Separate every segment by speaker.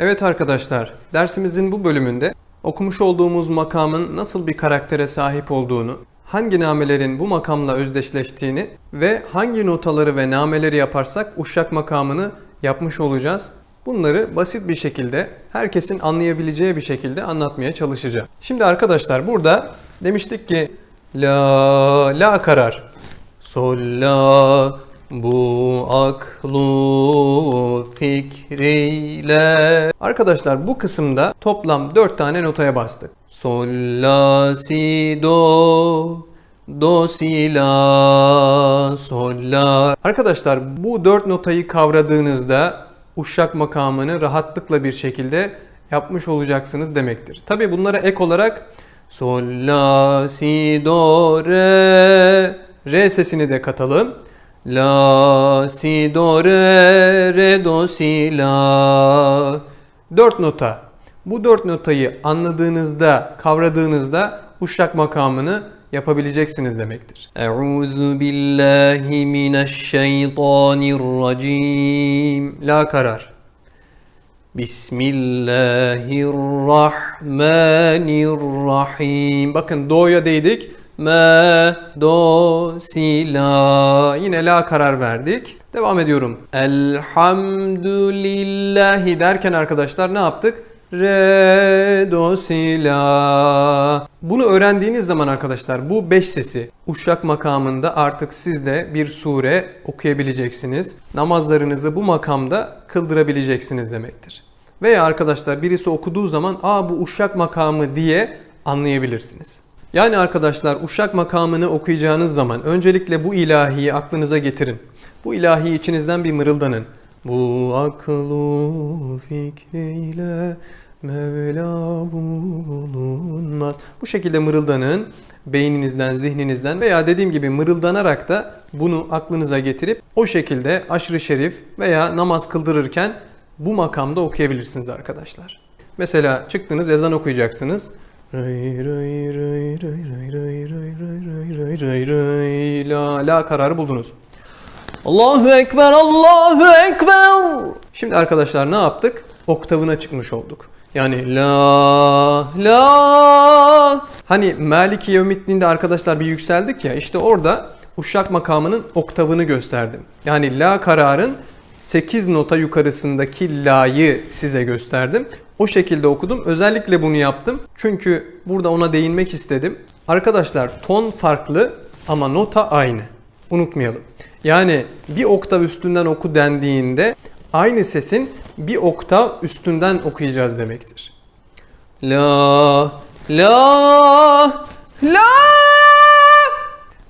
Speaker 1: Evet arkadaşlar, dersimizin bu bölümünde okumuş olduğumuz makamın nasıl bir karaktere sahip olduğunu, hangi namelerin bu makamla özdeşleştiğini ve hangi notaları ve nameleri yaparsak uşak makamını yapmış olacağız. Bunları basit bir şekilde, herkesin anlayabileceği bir şekilde anlatmaya çalışacağım. Şimdi arkadaşlar burada demiştik ki la la karar. Sol la bu aklu fikriyle. Arkadaşlar bu kısımda toplam 4 tane notaya bastık. Sol la si do do si la sol la. Arkadaşlar bu 4 notayı kavradığınızda uşak makamını rahatlıkla bir şekilde yapmış olacaksınız demektir. Tabi bunlara ek olarak sol la si do re re sesini de katalım. La si do re re do si la. Dört nota. Bu dört notayı anladığınızda, kavradığınızda uşak makamını yapabileceksiniz demektir. Euzu billahi mineşşeytanirracim. La karar. Bismillahirrahmanirrahim. Bakın do'ya değdik. Me, do, si, la. Yine la karar verdik. Devam ediyorum. Elhamdülillahi derken arkadaşlar ne yaptık? Re, do, si, la. Bunu öğrendiğiniz zaman arkadaşlar bu 5 sesi uşak makamında artık siz de bir sure okuyabileceksiniz. Namazlarınızı bu makamda kıldırabileceksiniz demektir. Veya arkadaşlar birisi okuduğu zaman aa bu uşak makamı diye anlayabilirsiniz. Yani arkadaşlar uşak makamını okuyacağınız zaman öncelikle bu ilahiyi aklınıza getirin. Bu ilahiyi içinizden bir mırıldanın. Bu aklı fikriyle Mevla bulunmaz. Bu şekilde mırıldanın beyninizden, zihninizden veya dediğim gibi mırıldanarak da bunu aklınıza getirip o şekilde aşırı şerif veya namaz kıldırırken bu makamda okuyabilirsiniz arkadaşlar. Mesela çıktınız ezan okuyacaksınız. La la kararı buldunuz. Allahu Ekber, Allahu Ekber. Şimdi arkadaşlar ne yaptık? Oktavına çıkmış olduk. Yani la la. Hani Maliki Yevmiddin'de arkadaşlar bir yükseldik ya işte orada uşak makamının oktavını gösterdim. Yani la kararın 8 nota yukarısındaki la'yı size gösterdim. O şekilde okudum. Özellikle bunu yaptım. Çünkü burada ona değinmek istedim. Arkadaşlar ton farklı ama nota aynı. Unutmayalım. Yani bir oktav üstünden oku dendiğinde aynı sesin bir oktav üstünden okuyacağız demektir. La, la, la.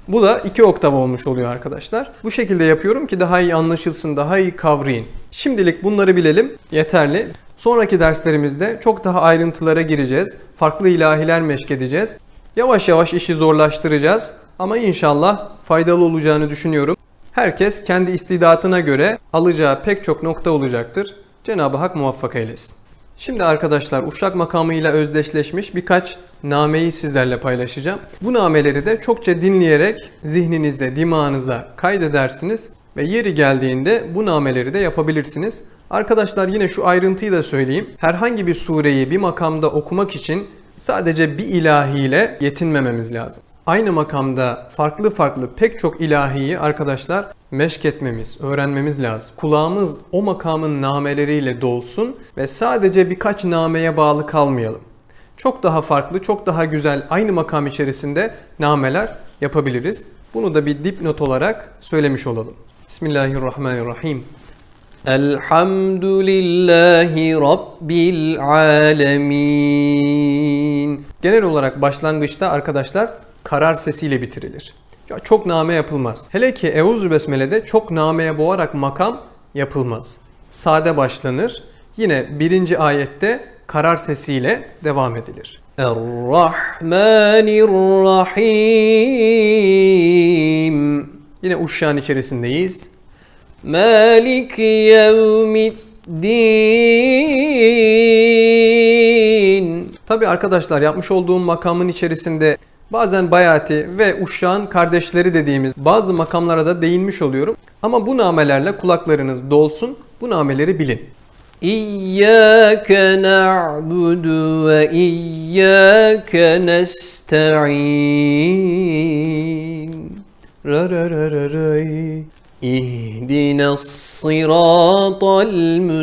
Speaker 1: Bu da iki oktav olmuş oluyor arkadaşlar. Bu şekilde yapıyorum ki daha iyi anlaşılsın, daha iyi kavrayın. Şimdilik bunları bilelim, yeterli. Sonraki derslerimizde çok daha ayrıntılara gireceğiz. Farklı ilahiler meşk edeceğiz. Yavaş yavaş işi zorlaştıracağız ama inşallah faydalı olacağını düşünüyorum. Herkes kendi istidatına göre alacağı pek çok nokta olacaktır. Cenab-ı Hak muvaffak eylesin. Şimdi arkadaşlar uşak makamıyla özdeşleşmiş birkaç nameyi sizlerle paylaşacağım. Bu nameleri de çokça dinleyerek zihninizde, dimağınıza kaydedersiniz ve yeri geldiğinde bu nameleri de yapabilirsiniz. Arkadaşlar yine şu ayrıntıyı da söyleyeyim. Herhangi bir sureyi bir makamda okumak için sadece bir ilahiyle yetinmememiz lazım. Aynı makamda farklı farklı pek çok ilahiyi arkadaşlar meşk etmemiz, öğrenmemiz lazım. Kulağımız o makamın nameleriyle dolsun ve sadece birkaç nameye bağlı kalmayalım. Çok daha farklı, çok daha güzel aynı makam içerisinde nameler yapabiliriz. Bunu da bir dipnot olarak söylemiş olalım. Bismillahirrahmanirrahim. Elhamdülillahi Rabbil alemin. Genel olarak başlangıçta arkadaşlar karar sesiyle bitirilir. Ya çok name yapılmaz. Hele ki Eûzü Besmele'de çok nameye boğarak makam yapılmaz. Sade başlanır. Yine birinci ayette karar sesiyle devam edilir. Er-Rahmanir-Rahim. Yine uşağın içerisindeyiz. Malik yevmiddin. Tabi arkadaşlar yapmış olduğum makamın içerisinde bazen Bayati ve Uşşağ'ın kardeşleri dediğimiz bazı makamlara da değinmiş oluyorum. Ama bu namelerle kulaklarınız dolsun. Bu nameleri bilin. İyyâke na'budu ve iyyâke nesta'in. Ra ra ra ra ray. اهدنا الصراط المستقيم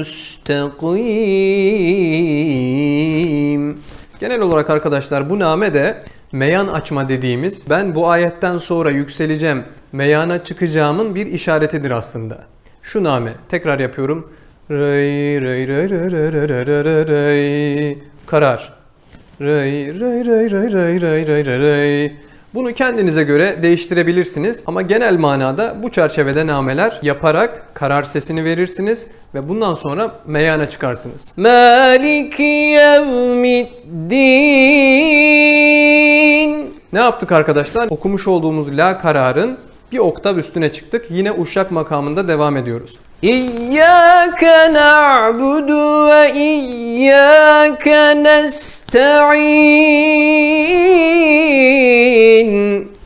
Speaker 1: Genel olarak arkadaşlar bu name de meyan açma dediğimiz ben bu ayetten sonra yükseleceğim, meyana çıkacağımın bir işaretidir aslında. Şu name tekrar yapıyorum. Ray ray ray ray ray ray ray ray ray ray. Karar. Ray ray ray ray ray ray ray ray ray. bunu kendinize göre değiştirebilirsiniz ama genel manada bu çerçevede nameler yaparak karar sesini verirsiniz ve bundan sonra meyana çıkarsınız. Maliki yevmiddin. Ne yaptık arkadaşlar? Okumuş olduğumuz la kararın bir oktav üstüne çıktık. Yine uşak makamında devam ediyoruz. İyyâke na'budu ve iyyâke nesta'in.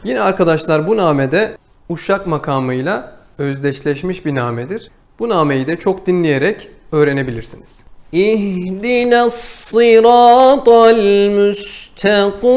Speaker 1: Yine arkadaşlar bu namede uşak makamıyla özdeşleşmiş bir namedir. Bu nameyi de çok dinleyerek öğrenebilirsiniz. İhdina sıratal müstakim.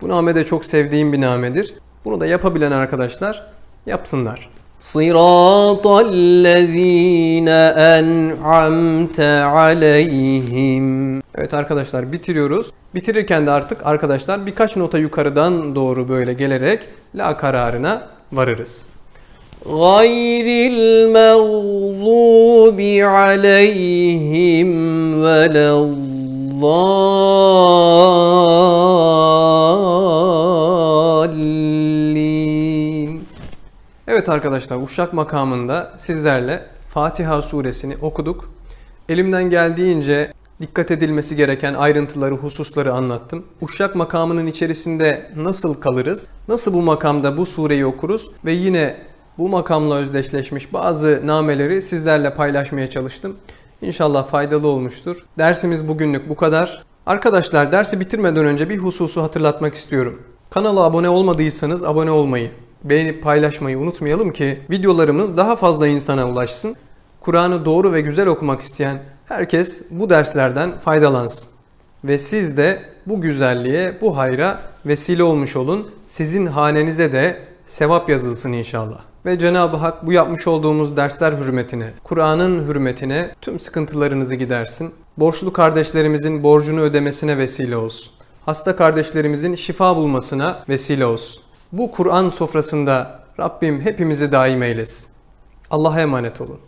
Speaker 1: Bu name de çok sevdiğim bir namedir. Bunu da yapabilen arkadaşlar yapsınlar. Sıratallezine en'amte aleyhim. Evet arkadaşlar bitiriyoruz. Bitirirken de artık arkadaşlar birkaç nota yukarıdan doğru böyle gelerek la kararına varırız. Gayril mağlubi aleyhim veleddallin. Evet arkadaşlar Uşak makamında sizlerle Fatiha suresini okuduk. Elimden geldiğince dikkat edilmesi gereken ayrıntıları, hususları anlattım. Uşak makamının içerisinde nasıl kalırız? Nasıl bu makamda bu sureyi okuruz? Ve yine bu makamla özdeşleşmiş bazı nameleri sizlerle paylaşmaya çalıştım. İnşallah faydalı olmuştur. Dersimiz bugünlük bu kadar. Arkadaşlar dersi bitirmeden önce bir hususu hatırlatmak istiyorum. Kanala abone olmadıysanız abone olmayı, beğenip paylaşmayı unutmayalım ki videolarımız daha fazla insana ulaşsın. Kur'an'ı doğru ve güzel okumak isteyen herkes bu derslerden faydalansın. Ve siz de bu güzelliğe, bu hayra vesile olmuş olun. Sizin hanenize de sevap yazılsın inşallah. Ve Cenab-ı Hak bu yapmış olduğumuz dersler hürmetine, Kur'an'ın hürmetine tüm sıkıntılarınızı gidersin. Borçlu kardeşlerimizin borcunu ödemesine vesile olsun. Hasta kardeşlerimizin şifa bulmasına vesile olsun. Bu Kur'an sofrasında Rabbim hepimizi daim eylesin. Allah'a emanet olun.